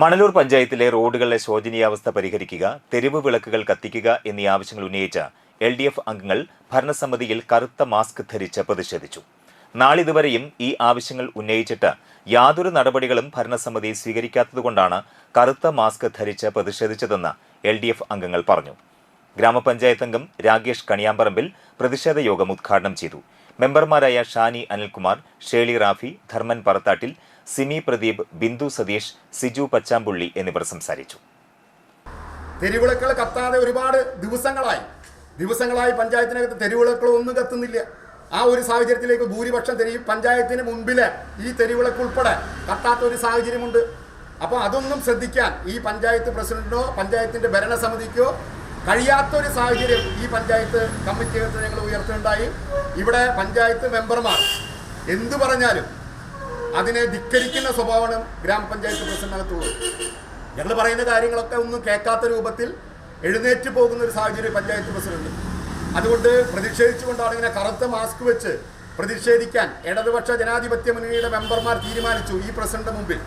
മണലൂർ പഞ്ചായത്തിലെ റോഡുകളിലെ ശോചനീയാവസ്ഥ പരിഹരിക്കുക തെരുവ് വിളക്കുകൾ കത്തിക്കുക എന്നീ ആവശ്യങ്ങൾ ഉന്നയിച്ച എൽ ഡി എഫ് അംഗങ്ങൾ ഭരണസമിതിയിൽ കറുത്ത മാസ്ക് ധരിച്ച് പ്രതിഷേധിച്ചു. നാളിതുവരെയും ഈ ആവശ്യങ്ങൾ ഉന്നയിച്ചിട്ട് യാതൊരു നടപടികളും ഭരണസമിതി സ്വീകരിക്കാത്തതുകൊണ്ടാണ് കറുത്ത മാസ്ക് ധരിച്ച് പ്രതിഷേധിച്ചതെന്ന് എൽ ഡി എഫ് അംഗങ്ങൾ പറഞ്ഞു. ഗ്രാമപഞ്ചായത്ത് അംഗം രാകേഷ് കണിയാമ്പറമ്പിൽ പ്രതിഷേധ യോഗം ഉദ്ഘാടനം ചെയ്തു. മെമ്പർമാരായ ഷാനി അനിൽകുമാർ ഷേളി റാഫി ധർമ്മൻ പറത്താട്ടിൽ സിമി പ്രദീപ് ബിന്ദു സതീഷ് സിജു പച്ചാമ്പുള്ളി എന്നിവർ സംസാരിച്ചു. തെരുവിളക്കൾ കത്താതെ ഒരുപാട് ദിവസങ്ങളായി. ദിവസങ്ങളായി പഞ്ചായത്തിനകത്ത് തെരുവിളക്കൾ ഒന്നും കത്തുന്നില്ല. ആ ഒരു സാഹചര്യത്തിലേക്ക് ഭൂരിപക്ഷം തെരുവ് പഞ്ചായത്തിന് മുമ്പിലെ ഈ തെരുവിളക്ക് ഉൾപ്പെടെ കത്താത്ത ഒരു സാഹചര്യമുണ്ട്. അപ്പോൾ അതൊന്നും ശ്രദ്ധിക്കാൻ ഈ പഞ്ചായത്ത് പ്രസിഡന്റിനോ പഞ്ചായത്തിന്റെ ഭരണസമിതിക്കോ കഴിയാത്തൊരു സാഹചര്യം ഈ പഞ്ചായത്ത് കമ്മിറ്റിയകത്ത് ഞങ്ങൾ ഉയർത്തുണ്ടായി ഇവിടെ പഞ്ചായത്ത് മെമ്പർമാർ എന്തു പറഞ്ഞാലും അതിനെ ധിക്കരിക്കുന്ന സ്വഭാവമാണ് ഗ്രാമപഞ്ചായത്ത് പ്രസിഡന്റിനകത്തുള്ളത്. ഞങ്ങൾ പറയുന്ന കാര്യങ്ങളൊക്കെ ഒന്നും കേൾക്കാത്ത രൂപത്തിൽ എഴുന്നേറ്റ് പോകുന്ന ഒരു സാഹചര്യം പഞ്ചായത്ത് പ്രസിഡന്റ്. അതുകൊണ്ട് പ്രതിഷേധിച്ചുകൊണ്ടാണ് ഇങ്ങനെ കറുത്ത മാസ്ക് വെച്ച് പ്രതിഷേധിക്കാൻ ഇടതുപക്ഷ ജനാധിപത്യ മുന്നണിയുടെ മെമ്പർമാർ തീരുമാനിച്ചു ഈ പ്രസിഡന്റ് മുമ്പിൽ.